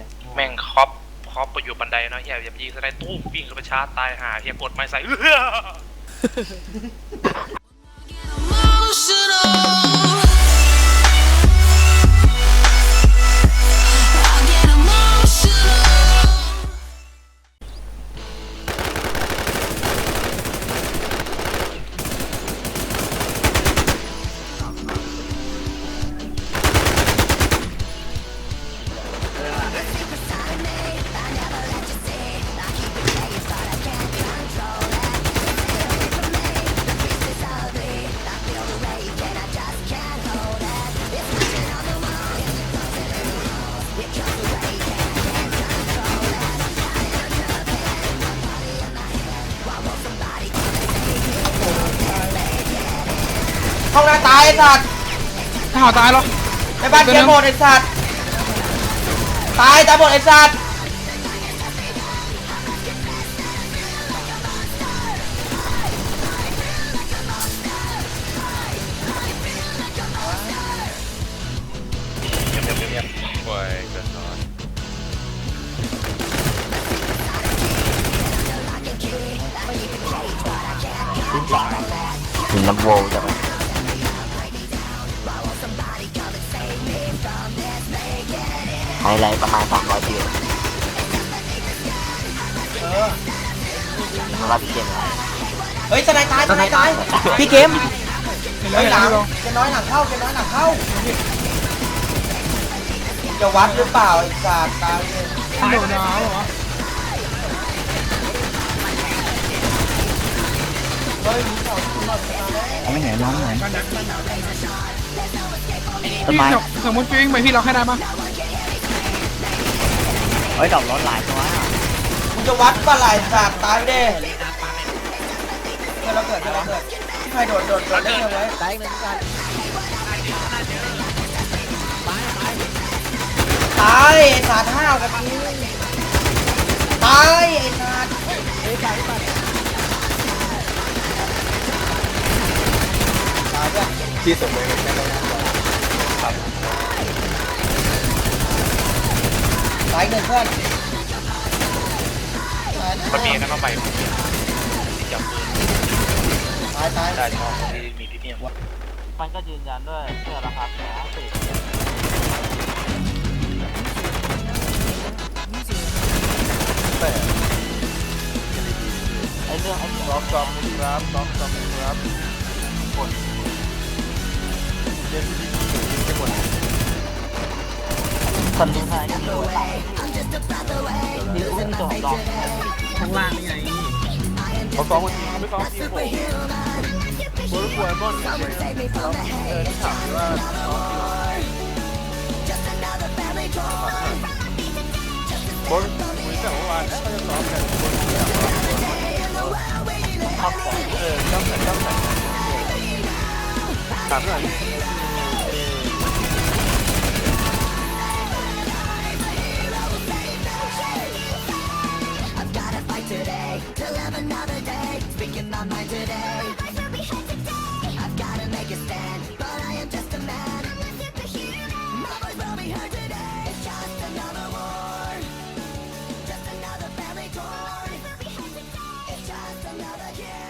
ี้ยแม่งครอปครอปไปอยู่บันไดเนาะเฮียอย่ายิงสไนตู้มวิ่งเข้าไปชาร์จตายหาเฮียกดไม้ใส่เอื้อ ห้องน้าตายไอ้สัตว์ถ้าหาตายเหรอในบ้านเกียร์หมดไอ้สัตว์ตายตายหมดไอ้สัตว์เงียบเงียบเงียบโอ้ยเกินนอนถึงลำโวจะไปไฮไลท์ประมาณสามร้อยวิวเออสำหรับพี่เกมนะเฮ้ยสไนตายสไนตายพี่เกมเฮ้ยหลังเกมน้อยหลังเข้าเกมน้อยหลังเข้าจะวัดหรือเปล่าไอ้สัตว์ตายเลยโดนน้ำเหรอเฮ้ยมีเสาขึ้นมาตายแล้วเอาไม่ไหนน้องไหนต้นพี่ไม้สมมติวิ่งไปพี่เราแค่ได้ปะ เฮ้ยดอกร้อนหลายตัวมึงจะวัดปะไรสัตว์ตายไปดิเกิดเราเกิดเกิดเราเกิดที่ใครโดดโดดโดดเล่นเอาไว้ตายหนึ่งกันตายไอ้สัตว์ห้าวกับกูตายไอ้สัตว์ตายจ้ะที่ส่งไปแค่นั้นครับ ตายหนึ่งเพื่อนตายมันมีนะเข้าไปที่จับปืนตายตายได้ช่องที่มีพี่เมียว่ามันก็ยืนยันด้วยเสื้อราคาแสนสิบแต่ไอเรื่องไอ้ล็อกจอมครับล็อกจอมครับคนเล่นที่ยิงไปหม คนดูไทยนี่ดูนี่อุ้มตัวของดองข้างล่างนี่ไงเขาซ้อมคนจริงเข another day. Speaking my mind today. My voice will be heard today. I've gotta make a stand But I am just a man. I'm not superhuman My voice will be heard today. It's just another war. Just another family torn. My voice will be heard today. It's just another year.